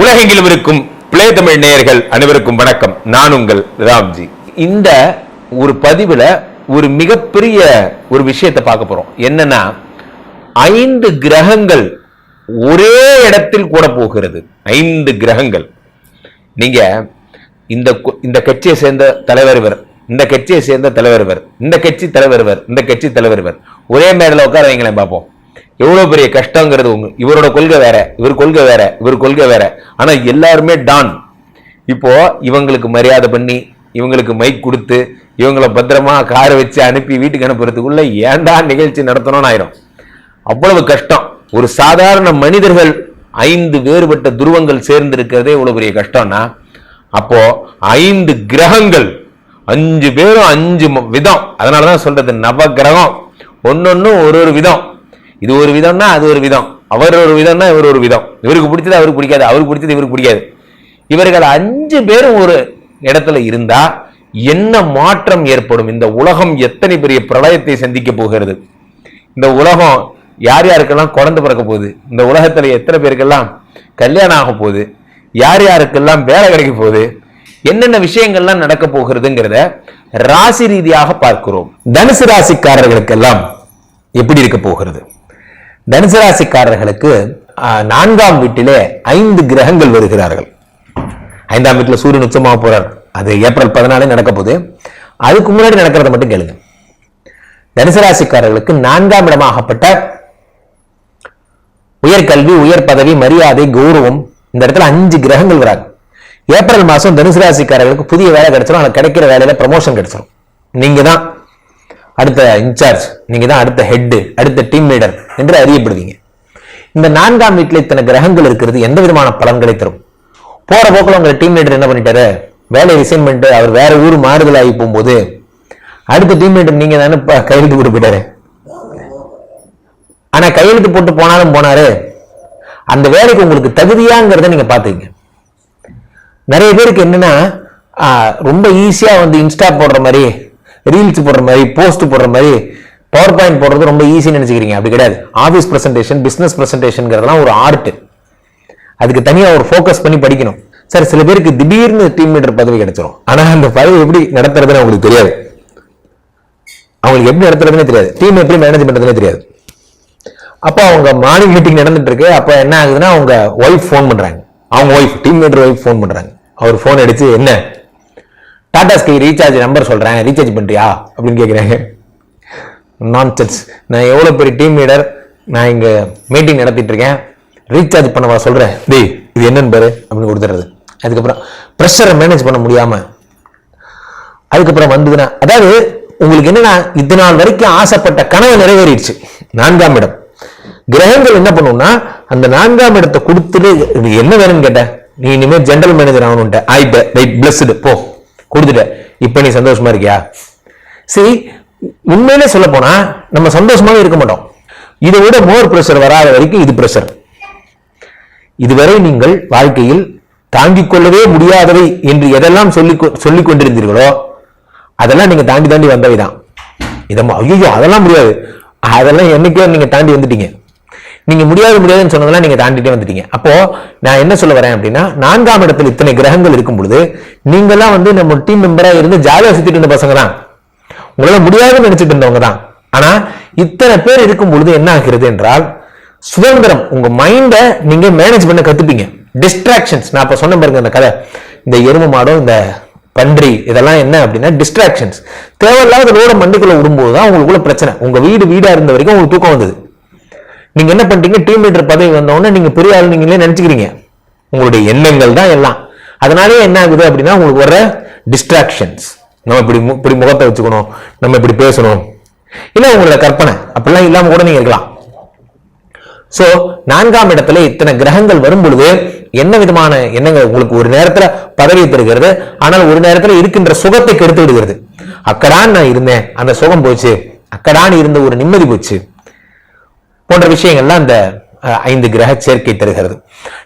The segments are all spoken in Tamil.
உலகெங்கிலும் இருக்கும் பிளே தமிழ் நேயர்கள் அனைவருக்கும் வணக்கம். நான் உங்கள் ராம்ஜி. இந்த ஒரு பதிவில் ஒரு மிகப்பெரிய ஒரு விஷயத்தை பார்க்க போறோம். என்னன்னா ஐந்து கிரகங்கள் ஒரே இடத்தில் கூட போகிறது. ஐந்து கிரகங்கள். நீங்க இந்த இந்த கட்சியை சேர்ந்த தலைவர் இவர் இந்த கட்சியை சேர்ந்த தலைவர் இவர் இந்த கட்சி தலைவர் இவர் இந்த கட்சி தலைவர் இவர். ஒரே மேடல உட்கார வைங்களேன் பார்ப்போம் எவ்வளோ பெரிய கஷ்டங்கிறது உங்க இவரோட கொள்கை வேற இவர் கொள்கை வேற இவர் கொள்கை வேற. ஆனால் எல்லாருமே டான். இப்போ இவங்களுக்கு மரியாதை பண்ணி இவங்களுக்கு மைக் கொடுத்து இவங்களை பத்திரமா காரை வச்சு அனுப்பி வீட்டுக்கு அனுப்புறதுக்குள்ள ஏன்டா நிகழ்ச்சி நடத்தணும்னு ஆயிரும். அவ்வளவு கஷ்டம். ஒரு சாதாரண மனிதர்கள் ஐந்து வேறுபட்ட துருவங்கள் சேர்ந்து இருக்கிறதே இவ்வளவு பெரிய கஷ்டம்னா அப்போ ஐந்து கிரகங்கள் அஞ்சு பேரும் அஞ்சு விதம். அதனாலதான் சொல்றது நவ கிரகம். ஒன்னொன்னும் ஒரு ஒரு விதம். இது ஒரு விதம்னா அது ஒரு விதம். அவர் ஒரு விதம்னா இவர் ஒரு விதம். இவருக்கு பிடிச்சது அவருக்கு பிடிக்காது. அவருக்கு பிடிச்சது இவருக்கு பிடிக்காது. இவர்கள் அஞ்சு பேரும் ஒரு இடத்துல இருந்தா என்ன மாற்றம் ஏற்படும்? இந்த உலகம் எத்தனை பெரிய பிரளயத்தை சந்திக்க போகிறது? இந்த உலகம் யார் யாருக்கெல்லாம் குழந்தை பிறக்க போகுது? இந்த உலகத்துல எத்தனை பேருக்கெல்லாம் கல்யாணம் ஆக போகுது? யார் யாருக்கெல்லாம் வேலை கிடைக்க போகுது? என்னென்ன விஷயங்கள்லாம் நடக்க போகிறதுங்கிறத ராசி ரீதியாக பார்க்கிறோம். தனுசு ராசிக்காரர்களுக்கெல்லாம் எப்படி இருக்க போகிறது? தனுசு ராசிக்காரர்களுக்கு நான்காம் வீட்டிலே ஐந்து கிரகங்கள் வருகிறார்கள். ஐந்தாம் வீட்டில் சூரியன் உச்சமாக போறார். அது ஏப்ரல் பதினாலே நடக்க போகுது. அதுக்கு முன்னாடி நடக்கிறத மட்டும் கேளுங்க. தனுசு ராசிக்காரர்களுக்கு நான்காம் இடமாகப்பட்ட உயர்கல்வி உயர் பதவி மரியாதை கௌரவம் இந்த இடத்துல அஞ்சு கிரகங்கள் வராங்க. ஏப்ரல் மாசம் தனுசு ராசிக்காரர்களுக்கு புதிய வேலை கிடைச்சிடும் ஆனால் கிடைக்கிற வேலையில ப்ரமோஷன் கிடைச்சிடும் நீங்க தான் அடுத்த இன்சார்ஜ் நீங்க தான் அடுத்த ஹெட்டு அடுத்த டீம் லீடர் என்று அறியப்படுவீங்க. இந்த நான்காம் வீட்டில் இத்தனை கிரகங்கள் இருக்கிறது எந்த விதமான பலன்களை தரும்? போற போக்கில் உங்க டீம் லீடர் என்ன பண்ணிட்டாரு? வேலையை ரிசைன் பண்ணிட்டு அவர் வேற ஊர் மாறுதல் ஆகி போகும்போது அடுத்த டீம் லீடர் நீங்க தானே கையெழுத்து போட்டு போயிட்டாரு. ஆனா கையெழுத்து போட்டு போனாலும் போனாரு. அந்த வேலைக்கு உங்களுக்கு தகுதியாங்கிறத நீங்க பாத்துக்கங்க நிறைய பேருக்கு என்னன்னா ரொம்ப ஈஸியா வந்து இன்ஸ்டா போடுற மாதிரி ரீல்ஸ் போடுற மாதிரி போஸ்ட் போடுற மாதிரி பவர் பாயிண்ட் போடுறது ரொம்ப ஈஸின்னு நினச்சிக்கிறீங்க. அப்படி கிடையாது. ஆஃபீஸ் ப்ரெசன்டேஷன் பிஸ்னஸ் ப்ரெசன்டேஷனுங்கிறதுலாம் ஒரு ஆர்ட் அதுக்கு தனியாக ஒரு ஃபோக்கஸ் பண்ணி படிக்கணும். சார் சில பேருக்கு திடீர்னு டீம் லீடர் பதவி கிடைச்சிரும். ஆனால் அந்த பதவி எப்படி நடத்துறதுன்னு அவங்களுக்கு தெரியாது. அவங்களுக்கு எப்படி நடத்துறதுனே தெரியாது. டீம் எப்படி மேனேஜ் பண்ணுறதுனே தெரியாது. அப்போ அவங்க மார்னிங் மீட்டிங் நடந்துட்டு இருக்கு அப்போ என்ன ஆகுதுன்னா அவங்க ஒய்ஃப் ஃபோன் பண்றாங்க. அவங்க wife team leader wife phone பண்றாங்க. அவர் ஃபோன் அடிச்சு என்ன? டாடா ஸ்கை ரீசார்ஜ் நம்பர் சொல்கிறேன் ரீசார்ஜ் பண்ணுறியா அப்படின்னு கேட்குறாங்க நான்சென்ஸ் நான் எவ்வளோ பெரிய டீம் லீடர் நான் இங்கே மீட்டிங் நடத்திட்டு இருக்கேன். ரீசார்ஜ் பண்ணவா சொல்கிறேன் டேய் இது என்னன்னு பாரு அப்படின்னு கொடுத்துறது அதுக்கப்புறம் ப்ரெஷரை மேனேஜ் பண்ண முடியாமல் அதுக்கப்புறம் வந்ததுன்னா அதாவது உங்களுக்கு என்னன்னா இது நாள் வரைக்கும் ஆசைப்பட்ட கனவு நிறைவேறிடுச்சு. நான்காம் இடம். கிரகங்கள் என்ன பண்ணும்னா அந்த நான்காம் இடத்தை கொடுத்துட்டு இது என்ன வேணும்னு கேட்டேன்? நீ இனிமேல் ஜென்ரல் மேனேஜர் ஆகணும்ட்ட ஆயிட்ட ரைட் பிளஸ்டு போ. கொடுத்துட்ட. இப்போ நீ சந்தோஷமா இருக்கியா? சரி உண்மையிலே சொல்ல போனா நம்ம சந்தோஷமாவே இருக்க மாட்டோம். இதை விட மோர் ப்ரெஷர் வராத வரைக்கும் இது ப்ரெஷர் இதுவரை நீங்கள் வாழ்க்கையில் தாங்கிக் கொள்ளவே முடியாதவை என்று எதெல்லாம் சொல்லி சொல்லிக் கொண்டிருந்தீர்களோ அதெல்லாம் நீங்க தாண்டி தாண்டி வந்தவை தான் இதம்மா ஐயோ அதெல்லாம் முடியாது. அதெல்லாம் என்னைக்கோ நீங்க தாண்டி வந்துட்டீங்க. நீங்க முடியாது முடியாதுன்னு சொன்னதெல்லாம் நீங்க தாண்டிட்டே வந்துட்டீங்க. அப்போ நான் என்ன சொல்ல வரேன் அப்படின்னா நான்காம் இடத்துல இத்தனை கிரகங்கள் இருக்கும் பொழுது நீங்கெல்லாம் வந்து நம்ம டீம் மெம்பரா இருந்து ஜாலியா சுத்திட்டு இருந்த பசங்க தான். உங்களால முடியாதுன்னு நினைச்சிட்டு இருந்தவங்க தான். ஆனா இத்தனை பேர் இருக்கும் பொழுது என்ன ஆகிறது என்றால் சுதந்திரம் உங்க மைண்டை நீங்க மேனேஜ் பண்ண கத்துப்பீங்க. டிஸ்ட்ராக்ஷன்ஸ் நான் இப்ப சொன்ன பாருங்க இந்த கதை. இந்த எருமை மாடும் இந்த பன்றி இதெல்லாம் என்ன அப்படின்னா டிஸ்ட்ராக்ஷன்ஸ் தேவையில்லாத லோட மண்டிக்குள்ள விடும்போது தான் உங்களுக்குள்ள பிரச்சனை. உங்க வீடு வீடா இருந்த வரைக்கும் உங்களுக்கு தூக்கம் வந்தது. நீங்க என்ன பண்றீங்க? டீம் லீடர் பதவி வந்த உடனே நீங்க பெரிய ஆள் நீங்களே நினைச்சுக்கிறீங்க. உங்களுடைய எண்ணங்கள் தான் எல்லாம். அதனாலே என்ன ஆகுது அப்படின்னா உங்களுக்கு வர டிஸ்ட்ராக்ஷன்ஸ் நம்ம இப்படி இப்படி முகத்தை வச்சுக்கணும். நம்ம இப்படி பேசணும். இல்லை உங்களோட கற்பனை. அப்படிலாம் இல்லாம கூட நீங்க இருக்கலாம். சோ நான்காம் இடத்துல இத்தனை கிரகங்கள் வரும் பொழுது என்ன விதமான எண்ணங்கள்? உங்களுக்கு ஒரு நேரத்துல பதவி தருகிறது ஆனால் ஒரு நேரத்துல இருக்கின்ற சுகத்தை கெடுத்து விடுகிறது. அக்கடான் நான் இருந்தேன். அந்த சுகம் போச்சு. அக்கடான் இருந்த ஒரு நிம்மதி போச்சு. போன்ற விஷயங்கள்லாம் அந்த அஹ், ஐந்து கிரக சேர்க்கை தருகிறது.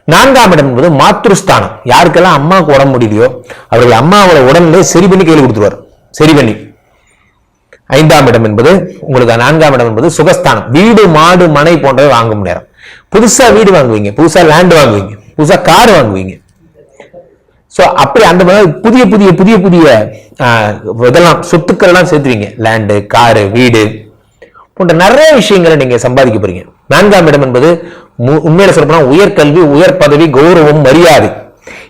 நான்காம் இடம் என்பது மாத்ருஸ்தானம். யாருக்கெல்லாம் அம்மாவுக்கு உடம்பு முடியலையோ அவர்கள் அம்மாவோட உடம்புல சரி பண்ணி கையில் கொடுத்துருவார். சரி பண்ணி ஐந்தாம் இடம் என்பது உங்களுக்கு நான்காம் இடம் என்பது சுகஸ்தானம். வீடு மாடு மனை போன்றவை வாங்கும் நேரம். புதுசா வீடு வாங்குவீங்க. புதுசா லேண்ட் வாங்குவீங்க. புதுசா கார் வாங்குவீங்க. ஸோ அப்படி அந்த மாதிரி புதிய புதிய புதிய புதிய ஆஹ், இதெல்லாம் சொத்துக்கள் எல்லாம் சேர்த்துவீங்க லேண்டு காரு வீடு போன்ற நிறைய விஷயங்களை நீங்க சம்பாதிக்க போறீங்க. நான்காம் இடம் என்பது மு- உண்மையில சொல்லப்போனா உயர்கல்வி உயர் பதவி கௌரவம் மரியாதை.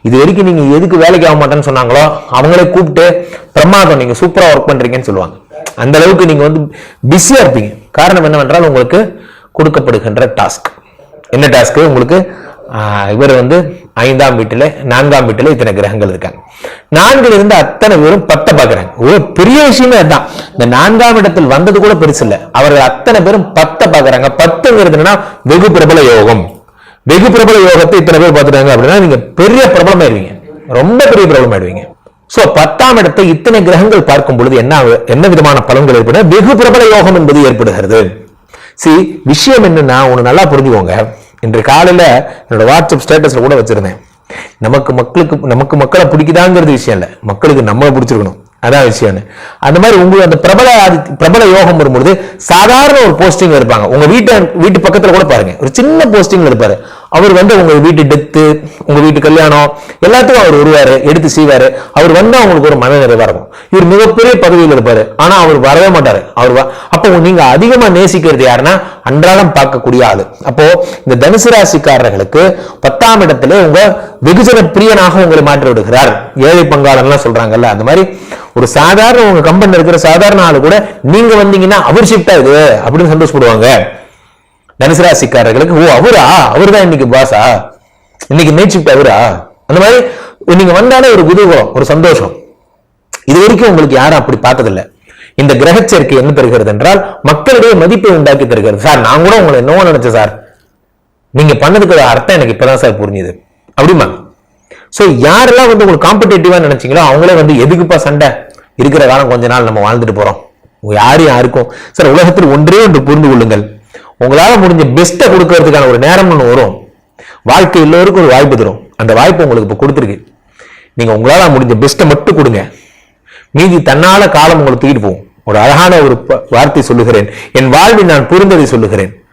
இது வரைக்கும் நீங்க எதுக்கு வேலைக்கு ஆக மாட்டேன்னு சொன்னாங்களோ அவங்களே கூப்பிட்டு பிரமாதம் நீங்க சூப்பரா ஒர்க் பண்றீங்கன்னு சொல்லுவாங்க. அந்த அளவுக்கு நீங்க வந்து பிஸியா இருப்பீங்க. காரணம் என்னவென்றால் உங்களுக்கு கொடுக்கப்படுகின்ற டாஸ்க் என்ன டாஸ்க் உங்களுக்கு இவர் வந்து ஐந்தாம் வீட்டுல நான்காம் வீட்டுல இத்தனை கிரகங்கள் இருக்காங்க. நான்குல இருந்து அத்தனை பேரும் பத்தை பார்க்குறாங்க. ஒரு பெரிய விஷயமே அதுதான். இந்த நான்காம் இடத்தில் வந்தது கூட பெருசு இல்ல. அவர்கள் அத்தனை பேரும் பத்தை பார்க்குறாங்க. பத்துங்கிறது என்னன்னா வெகு பிரபல யோகம். வெகு பிரபல யோகத்தை இத்தனை பேர் பார்த்துட்டாங்க அப்படின்னா நீங்க பெரிய பிரபலம் ஆயிடுவீங்க ரொம்ப பெரிய பிரபலம் ஆயிடுவீங்க சோ பத்தாம் இடத்தை இத்தனை கிரகங்கள் பார்க்கும் பொழுது என்ன என்ன விதமான பலன்கள் ஏற்படும் வெகு பிரபல யோகம் என்பது ஏற்படுகிறது. சி விஷயம் என்னன்னா உன்னை நல்லா புரிஞ்சுக்கோங்க. இன்று காலையில் என்னோட வாட்ஸ்அப் ஸ்டேட்டஸ்ல கூட வச்சிருந்தேன். நமக்கு மக்களுக்கு நமக்கு மக்களை பிடிக்குதாங்கிறது விஷயம் இல்ல. மக்களுக்கு நம்மளை பிடிச்சிருக்கணும். அதான் விஷயம்னு. அந்த மாதிரி உங்களுக்கு அந்த பிரபல பிரபல யோகம் வரும்பொழுது சாதாரண ஒரு போஸ்டிங் இருப்பாங்க. உங்க வீட்டு வீட்டு பக்கத்துல கூட பாருங்க. ஒரு சின்ன போஸ்டிங்ல இருப்பாரு. அவர் வந்து உங்க வீட்டு டெத்து உங்க வீட்டு கல்யாணம் எல்லாத்துக்கும் அவர் வருவாரு எடுத்து செய்வாரு. அவர் வந்து அவங்களுக்கு ஒரு மன நிறைவா இருக்கும். இவர் மிகப்பெரிய பதவியில் இருப்பாரு. ஆனா அவர் வரவே மாட்டாரு. அவர் வ- அப்போ நீங்க அதிகமா நேசிக்கிறது யாருன்னா அன்றாடம் பார்க்கக்கூடிய ஆளு. அப்போ இந்த தனுசு ராசிக்காரர்களுக்கு பத்தாம் இடத்துல உங்க வெகுஜன பிரியனாக உங்களை மாற்றி விடுகிறார் ஏழை பங்காளன்லாம் சொல்றாங்கல்ல அந்த மாதிரி ஒரு சாதாரண உங்க கம்பெனில இருக்கிற சாதாரண ஆளு கூட நீங்க வந்தீங்கன்னா அவர் ஷிஃப்ட் ஆகுது அப்படின்னு சந்தோஷப்படுவாங்க. தனுசு ராசிக்காரர்களுக்கு ஓ அவரா? அவர்தான் இன்னைக்கு பாஸா இன்னைக்கு நைட் ஷிஃப்ட் அவரா? அந்த மாதிரி நீங்க வந்தாலே ஒரு குதூகலம் ஒரு சந்தோஷம். இது வரைக்கும் உங்களுக்கு யாரும் அப்படி பார்த்ததில்லை. இந்த கிரகச்சேர்க்கை என்ன தருகிறது என்றால் மக்களிடையே மதிப்பை உண்டாக்கி தருகிறது. சார் நான் கூட உங்களை என்னவோ நினைச்சேன் சார். நீங்க பண்ணதுக்கு அர்த்தம் எனக்கு இப்பதான் சார் புரிஞ்சுது. அப்படிமா ஸோ யாரெல்லாம் வந்து உங்களுக்கு காம்படேட்டிவா நினைச்சீங்களோ அவங்களே வந்து எதுக்குப்பா சண்டை? இருக்கிற காலம் கொஞ்ச நாள் நம்ம வாழ்ந்துட்டு போறோம். யாரும் யாருக்கும்? சார் உலகத்தில் ஒன்றே ஒன்று புரிந்து கொள்ளுங்கள். உங்களால முடிஞ்ச பெஸ்ட்டை கொடுக்கறதுக்கான ஒரு நேரம் ஒன்று வரும். வாழ்க்கை எல்லோருக்கும் ஒரு வாய்ப்பு தரும். அந்த வாய்ப்பு உங்களுக்கு இப்போ கொடுத்துருக்கு. நீங்க உங்களால முடிஞ்ச பெஸ்ட்டை மட்டும் கொடுங்க. மீதி தன்னால காலம் உங்களை தூக்கிட்டு போகும். ஒரு அழகான ஒரு வார்த்தை சொல்லுகிறேன். என் வாழ்வில் நான் புரிந்ததை சொல்லுகிறேன்.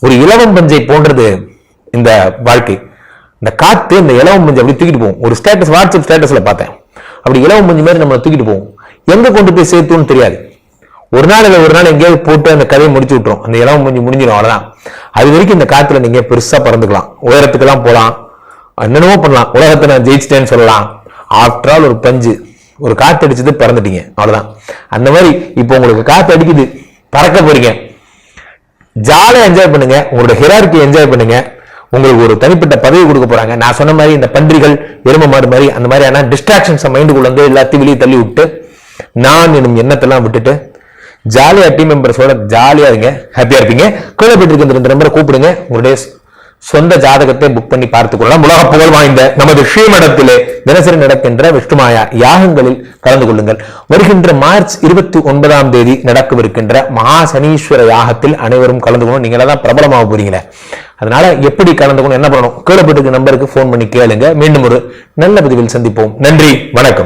ஒரு இலவம் பஞ்சை போன்றது இந்த வாழ்க்கை. இந்த காத்து இந்த இலவம் பஞ்சை அப்படி தூக்கிட்டு போகும். ஒரு ஸ்டேட்டஸ் வாட்ஸ்அப் ஸ்டேட்டஸ்ல பார்த்தேன். அப்படி இலவம் பஞ்சு மாதிரி நம்மளை தூக்கிட்டு போகும். எங்க கொண்டு போய் சேர்த்துன்னு தெரியாது. ஒரு நாள் இல்லை ஒரு நாள் எங்கேயாவது போட்டு அந்த கதையை முடிச்சு விட்டுரும். அந்த இலவம் பஞ்சு முடிஞ்சிடும் அவ்வளோதான் அது வரைக்கும் இந்த காத்துல நீங்க பெருசா பறந்துக்கலாம். உயரத்துக்கெல்லாம் போகலாம் என்னென்னமோ பண்ணலாம். உலகத்தை நான் ஜெயிச்சிட்டேன்னு சொல்லலாம். ஆஃப்டர் ஆல் ஒரு பஞ்சு. ஒரு காற்று அடிச்சது பிறந்துட்டீங்க. அவ்வளோதான் அந்த மாதிரி இப்போ உங்களுக்கு காற்று அடிக்குது. பறக்க போறீங்க. ஜாலியாக என்ஜாய் பண்ணுங்க. உங்களோட ஹிரார்கி என்ஜாய் பண்ணுங்க. உங்களுக்கு ஒரு தனிப்பட்ட பதவி கொடுக்க போறாங்க. நான் சொன்ன மாதிரி இந்த பன்றிகள் எருமை மாடு மாதிரி அந்த மாதிரியான டிஸ்ட்ராக்ஷன்ஸ் மைண்டுக்குள்ள வந்து எல்லாத்தையும் வெளியே தள்ளி விட்டு நான் எனும் எண்ணத்தெல்லாம் விட்டுட்டு ஜாலியாக டீம் மெம்பர்ஸோட ஜாலியாக இருங்க. ஹாப்பியாக இருப்பீங்க. கீழே இந்த ரெண்டு நம்பரை கூப்பிடுங்க. உங்களுடைய சொந்த ஜாதகத்தை புக் பண்ணி பார்த்துக் கொள்ளலாம். உலக புகழ் வாய்ந்த நமது ஸ்ரீமடத்திலே தினசரி நடக்கின்ற விஷ்ணுமாயா யாகங்களில் கலந்து கொள்ளுங்கள். வருகின்ற மார்ச் இருபத்தி ஒன்பதாம் தேதி நடக்கவிருக்கின்ற மகா சனீஸ்வர யாகத்தில் அனைவரும் கலந்து கொள்ளணும். நீங்களா தான் பிரபலமாக போறீங்களே. அதனால எப்படி கலந்து கொள்ளணும் என்ன பண்ணணும்? கீழே நம்பருக்கு ஃபோன் பண்ணி கேளுங்க. மீண்டும் ஒரு நல்ல பதிவில் சந்திப்போம். நன்றி வணக்கம்.